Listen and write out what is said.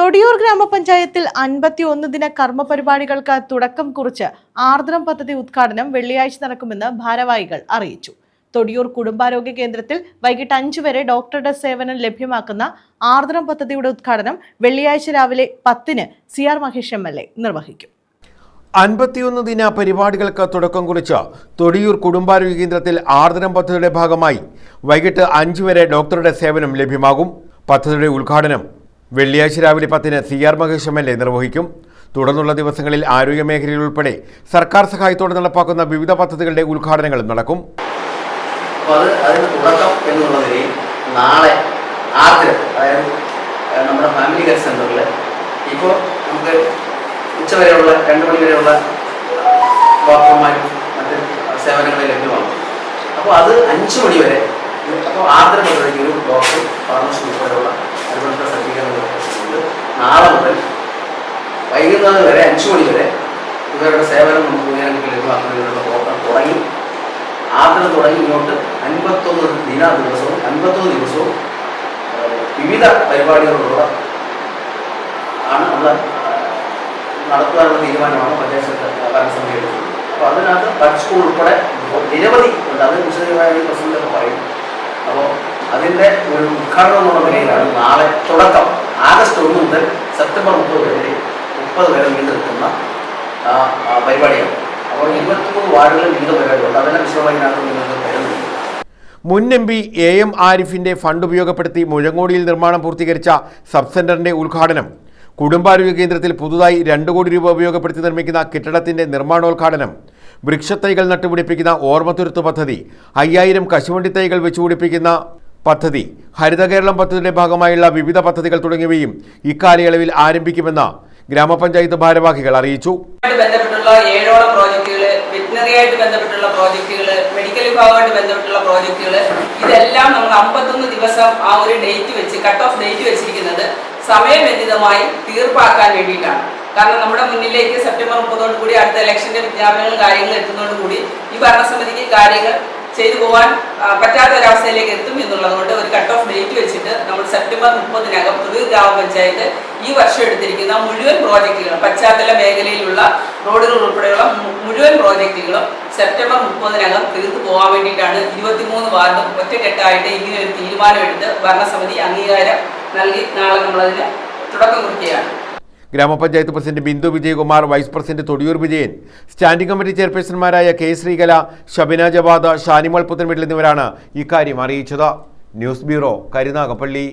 തൊടിയൂർ ഗ്രാമപഞ്ചായത്തിൽ അൻപത്തി ഒന്ന് ദിന കർമ്മ പരിപാടികൾക്ക് തുടക്കം കുറിച്ച് ആർദ്രം പദ്ധതി ഉദ്ഘാടനം വെള്ളിയാഴ്ച നടക്കുമെന്ന് ഭാരവാഹികൾ അറിയിച്ചു. തൊടിയൂർ കുടുംബാരോഗ്യ കേന്ദ്രത്തിൽ വൈകിട്ട് അഞ്ചു വരെ ഡോക്ടറുടെ സേവനം ലഭ്യമാക്കുന്ന ആർദ്രം പദ്ധതിയുടെ ഉദ്ഘാടനം വെള്ളിയാഴ്ച രാവിലെ പത്തിന് C R Mahesh M L A നിർവഹിക്കും. അൻപത്തിയൊന്ന് ദിന പരിപാടികൾക്ക് തുടക്കം കുറിച്ച് തൊടിയൂർ കുടുംബാരോഗ്യ കേന്ദ്രത്തിൽ ആർദ്രം പദ്ധതിയുടെ ഭാഗമായി വൈകിട്ട് അഞ്ചു വരെ ഡോക്ടറുടെ സേവനം ലഭ്യമാകും. പദ്ധതിയുടെ ഉദ്ഘാടനം വെള്ളിയാഴ്ച രാവിലെ പത്തിന് C R Mahesh M L A നിർവഹിക്കും. തുടർന്നുള്ള ദിവസങ്ങളിൽ ആരോഗ്യ മേഖലയിൽ ഉൾപ്പെടെ സർക്കാർ സഹായത്തോടെ നടപ്പാക്കുന്ന വിവിധ പദ്ധതികളുടെ ഉദ്ഘാടനങ്ങളും നടക്കും. നാളെ ആദ്യം അതായത് നമ്മുടെ ഇപ്പോൾ നമുക്ക് ഉച്ചവരെയുള്ള രണ്ട് മണി വരെയുള്ള ഡോക്ടർമാരും മറ്റ് സേവനങ്ങൾ ലഭ്യമാകും അപ്പോൾ അത് അഞ്ച് മണി വരെ അപ്പോൾ ആർദ്ര ഒരു ഡോക്ടർ ഫാർമസി ഉൾപ്പെടെയുള്ള സജ്ജീകരണങ്ങൾ നാളെ മുതൽ വൈകുന്നേരം വരെ അഞ്ചു മണി വരെ ഇവരുടെ സേവനം നമുക്ക് ഉയരങ്ങൾക്ക് ലഭ്യമാക്കുന്നതിനുള്ള പ്രവർത്തനം തുടങ്ങി. ആദ്യം തുടങ്ങി ഇങ്ങോട്ട് അൻപത്തൊന്ന് ദിന ദിവസവും അൻപത്തൊന്ന് ദിവസവും വിവിധ പരിപാടികളുള്ള ആണ് നമ്മൾ നടത്താനുള്ള തീരുമാനമാണ് പഞ്ചായത്ത് ഭരണസമിതി അപ്പോൾ അതിനകത്ത് ടച്ച് സ്കൂൾ ഉൾപ്പെടെ നിരവധി ഉണ്ട്. അത് വിശദമായ പ്രസിഡന്റൊക്കെ പറയും. അപ്പോൾ അതിന്റെ ഒരു ഉദ്ഘാടനം എന്നുള്ള നിലയിലാണ് നാളെ തുടക്കം. ആഗസ്റ്റ് ഒന്ന് മുതൽ സെപ്റ്റംബർ മുപ്പത് വരെ മുപ്പത് വരെ നീണ്ടു നിൽക്കുന്ന പരിപാടിയാണ്. അപ്പോൾ ഇരുപത്തിമൂന്ന് വാർഡുകളിൽ വിവിധ പരിപാടികളുണ്ട്. അതെല്ലാം വിശദമായി ഇതിനകത്ത് നിങ്ങൾക്ക് തരുന്നുണ്ട്. മുൻ എം പി എ എം ആരിഫിന്റെ ഫണ്ട് ഉപയോഗപ്പെടുത്തി മുഴങ്ങോടിയിൽ നിർമ്മാണം പൂർത്തീകരിച്ച സബ് സെന്ററിന്റെ ഉദ്ഘാടനം. കുടുംബാരോഗ്യ കേന്ദ്രത്തിൽ പുതുതായി രണ്ട് കോടി രൂപ ഉപയോഗപ്പെടുത്തി നിർമ്മിക്കുന്ന കെട്ടിടത്തിന്റെ നിർമ്മാണോദ്ഘാടനം. വൃക്ഷത്തൈകൾ നട്ടുപിടിപ്പിക്കുന്ന ഓർമ്മത്തുരുത്ത് പദ്ധതി. അയ്യായിരം കശുവണ്ടി തൈകൾ വെച്ചുപിടിപ്പിക്കുന്ന പദ്ധതി ഹരിത കേരളം പദ്ധതിയുടെ ഭാഗമായുള്ള വിവിധ പദ്ധതികൾ തുടങ്ങിയവയും ഇക്കാലയളവിൽ ആരംഭിക്കുമെന്ന് ഗ്രാമപഞ്ചായത്ത് ഭാരവാഹികൾ അറിയിച്ചു. ബന്ധപ്പെട്ടുള്ള ഏഴോളം പ്രോജക്റ്റുകൾ വെറ്റിനറി ആയിട്ട് ബന്ധപ്പെട്ടുള്ള പ്രോജക്റ്റുകൾ മെഡിക്കൽ വിഭാഗമായിട്ട് ബന്ധപ്പെട്ടുള്ള പ്രോജക്റ്റുകൾ ഇതെല്ലാം നമ്മൾ അമ്പത്തൊന്ന് ദിവസം ആ ഒരു ഡേറ്റ് വെച്ച് കട്ട് ഓഫ് ഡേറ്റ് വെച്ചിരിക്കുന്നത് സമയബന്ധിതമായി തീർപ്പാക്കാൻ വേണ്ടിയിട്ടാണ്. കാരണം നമ്മുടെ മുന്നിലേക്ക് സെപ്റ്റംബർ മുപ്പതോട് കൂടി അടുത്ത ഇലക്ഷന്റെ വിജ്ഞാപനങ്ങളും കാര്യങ്ങളും എത്തുന്നതോടുകൂടി ഈ ഭരണസമിതിക്ക് കാര്യങ്ങൾ ചെയ്തു പോകാൻ പറ്റാത്ത ഒരവസ്ഥയിലേക്ക് എത്തും എന്നുള്ളതുകൊണ്ട് ഒരു കട്ട് ഓഫ് ഡേറ്റ് വെച്ചിട്ട് നമ്മൾ സെപ്റ്റംബർ മുപ്പതിനകം പുതിയ ഗ്രാമപഞ്ചായത്ത് ഈ വർഷം എടുത്തിരിക്കുന്ന മുഴുവൻ പ്രോജക്റ്റുകളും പശ്ചാത്തല മേഖലയിലുള്ള റോഡുകൾ ഉൾപ്പെടെയുള്ള മുഴുവൻ പ്രോജക്റ്റുകളും സെപ്റ്റംബർ മുപ്പതിനകം തീർത്തു പോകാൻ വേണ്ടിയിട്ടാണ് ഇരുപത്തിമൂന്ന് വാർഡും ഒറ്റക്കെട്ടായിട്ട് ഇങ്ങനെ ഒരു തീരുമാനമെടുത്ത് ഭരണസമിതി അംഗീകാരം നൽകി നാളെ നമ്മളതിന് തുടക്കം കുറിക്കുകയാണ്. ഗ്രാമപഞ്ചായത്ത് president Bindu Vijayakumar vice president Thodiyoor Vijayan standing committee ചെയർപേഴ്സൺമാരായ K Sreekala Shabina Jawad Shanimol Puthenveettil എന്നിവരാണ് ഇക്കാര്യം അറിയിച്ചത്. News bureau Karunagappally.